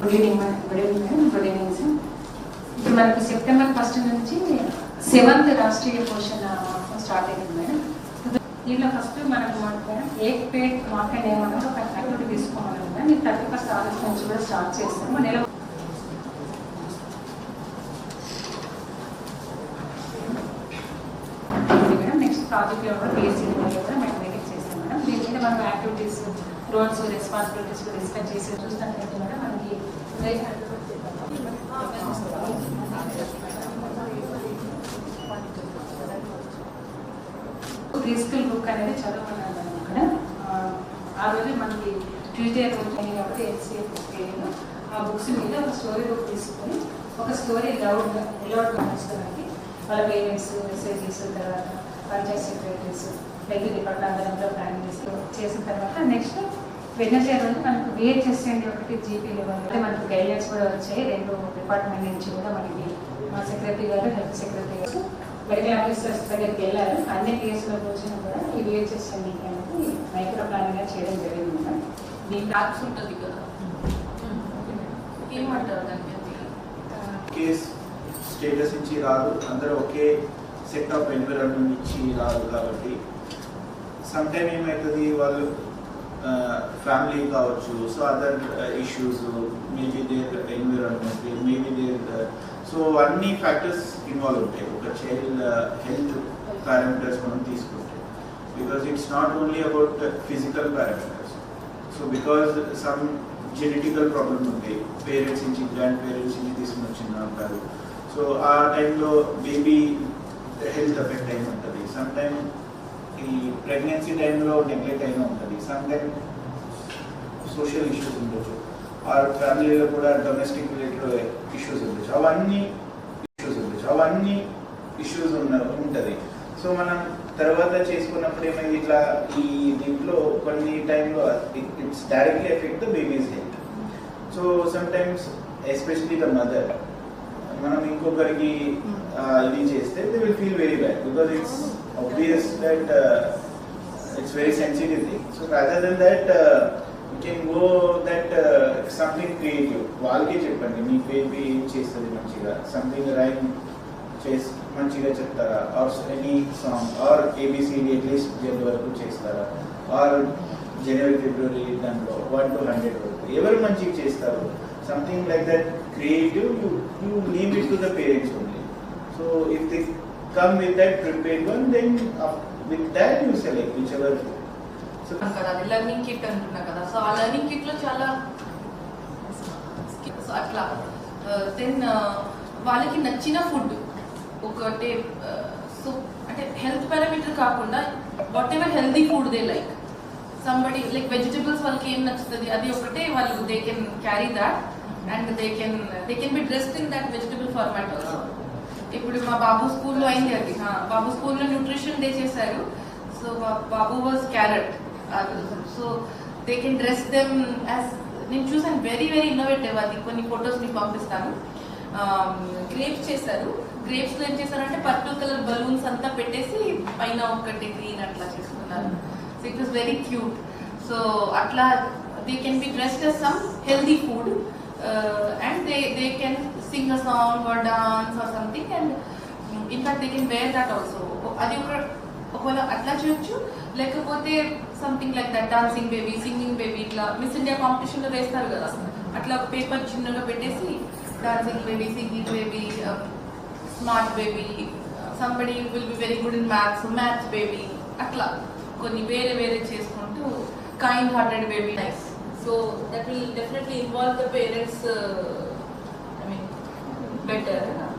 Good evening madam good evening good evening sir ఇప్పుడు మనకు September first నుంచి seventh Rashtriya Poshan start అయింది మేడం దీంట్లో ఫస్ట్ మనకు మేడం ఏక్ పేట్ మార్కెట్ ఏమన్నా ఒక యాక్టివిటీ తీసుకోమన్నాం మేడం ఈ థర్టీ ఫస్ట్ ఆగస్ట్ నుంచి కూడా స్టార్ట్ చేస్తాము. నెల ఇది మేడం నెక్స్ట్ ప్రాజెక్ట్లో కూడా పిఎస్సీ కూడా మేము వెయిట్ చేస్తాం మేడం. దీని మీద మనం యాక్టివిటీస్ రోల్స్ రెస్పాన్సిబిలిటీస్ డిస్కస్ చేసి చూస్తానైతే మేడం. మనకి ప్రీ బుక్ అనేది చదవమన్నాను అక్కడ ఆ రోజు మనకి ట్యూస్డే రోజు అయింది కాబట్టి ఎన్సీఏ బుక్ ఆ బుక్స్ మీద ఒక స్టోరీ బుక్ తీసుకొని ఒక స్టోరీ లౌడ్గా ఎలౌడ్ పంపించడానికి వాళ్ళ పేరెంట్స్ మెసేజెస్ తర్వాత పంచాయత్ సెక్రటరీస్ హెల్త్ డిపార్ట్మెంట్ అందరంతా ప్లాన్ చేసి చేసిన తర్వాత నెక్స్ట్ వెనస్డే రోజు మనకు విహెచ్ఎస్ అండి ఒకటి జీపీ లెవెల్ అంటే మనకు గైడ్లైన్స్ కూడా వచ్చాయి. రెండు డిపార్ట్మెంట్ నుంచి కూడా మనకి మా సెక్రటరీ గారు హెల్త్ సెక్రటరీ గారు మెడికల్ ఆఫీసర్స్ దగ్గరికి వెళ్ళారు. అన్ని కేసులకు వచ్చినా కూడా ఈ విహెచ్ఎస్ అనేది మైక్రో ప్లానింగ్ చేయడం జరిగింది. మేడం దీంట్లో ట్యాక్స్ ఉంటుంది కదా. ఏమంటారు దానికి కేస్ స్టేటస్ ఇచ్చి రాదు. అందరూ ఒకే సెట్ ఆఫ్ ఎన్విరాన్మెంట్ ఇచ్చి రాదు కాబట్టి. సమ్ టైమ్ ఏమవుతుంది వాళ్ళు ఫ్యామిలీ కావచ్చు. So other issues maybe there environment maybe there so అన్ని ఫ్యాక్టర్స్ ఇన్వాల్వ్ ఉంటాయి. ఒక చైల్డ్ హెల్త్ పారామీటర్స్ మనం తీసుకుంటే. Because it's not only about physical parameters so because some genetical problem ఉంది. పేరెంట్స్ నుంచి గ్రాండ్ పేరెంట్స్ నుంచి తీసుకుని వచ్చిన ఉంటారు సో ఆ టైంలో బేబీ హెల్త్ ఎఫెక్ట్ అయిన ఉంటుంది సమ్ టైమ్ ఈ ప్రెగ్నెన్సీ టైంలో నెగ్లెక్ట్ అయిన ఉంటుంది. సమ్ టైమ్ సోషల్ ఇష్యూస్ ఉండొచ్చు ఆర్ ఫ్యామిలీలో కూడా డొమెస్టిక్ రిలేటెడ్ ఇష్యూస్ ఉండొచ్చు. అవన్నీ ఇష్యూస్ ఉండొచ్చు. అవన్నీ ఇష్యూస్ ఉన్న ఉంటుంది. సో మనం తర్వాత చేసుకున్నప్పుడు ఏమైంది? ఇట్లా ఈ దీంట్లో కొన్ని టైంలో it's directly effect the babies health so some times especially the mother మనం ఇంకొకరికి hmm. ఇది చేస్తే they will feel very bad because it's obvious that it's very sensitive thing so rather than that can go that something creative వాళ్ళకే చెప్పండి మీ baby ఏం చేస్తుంది మంచిగా? Something rhyme చేసి మంచిగా చెప్తారా? Or any song or A B C D at least జనవరి వరకు చేస్తారా? ఆర్ జనవరి ఫిబ్రవరి దాంట్లో వన్ టు హండ్రెడ్ వరకు. ఎవరు మంచిగా చేస్తారు? Something like that creative you you leave it to the parents if they come with that prepared one, then with that you select whichever. So, whichever so కదా అది learning kit అంటున్నా కదా. So ఆ learning kit చాలా so అట్లా then వాళ్ళకి నచ్చిన food ఒకటే సో అంటే హెల్త్ పారామీటర్ కాకుండా whatever healthy food they like somebody like vegetables వాళ్ళకి ఏం నచ్చుతుంది? అది ఒకటే వాళ్ళు they can carry that and they can they can be dressed in that vegetable format also ఇప్పుడు మా బాబు స్కూల్లో అయింది అది. బాబు స్కూల్లో న్యూట్రిషన్ డే చేశారు. So Babu was carrot so they can dress them as నేను చూసాను వెరీ వెరీ ఇన్నోవేటివ్ అది. కొన్ని ఫొటోస్ మీకు పంపిస్తాను. గ్రేప్స్ చేశారు. గ్రేప్స్ ఏం చేశారంటే పర్పుల్ కలర్ బలూన్స్ అంతా పెట్టేసి పైన ఒకటి గ్రీన్ అట్లా చేసుకున్నారు. So it was very cute so అట్లా they can be dressed some healthy food and they they can sing a song or or something something and mm, fact they can wear that also. అది ఒక ఒకవేళ అట్లా చేయొచ్చు లేకపోతే something like that dancing baby singing baby ఇట్లా miss India కాంపిటీషన్లో వేస్తారు కదా. అట్లా పేపర్ చిన్నగా పెట్టేసి dancing baby singing baby smart baby somebody will be very good in maths maths baby అట్లా. కొన్ని వేరే వేరే చేసుకుంటూ kind hearted baby nice So that will definitely involve the parents, uh, I mean, better.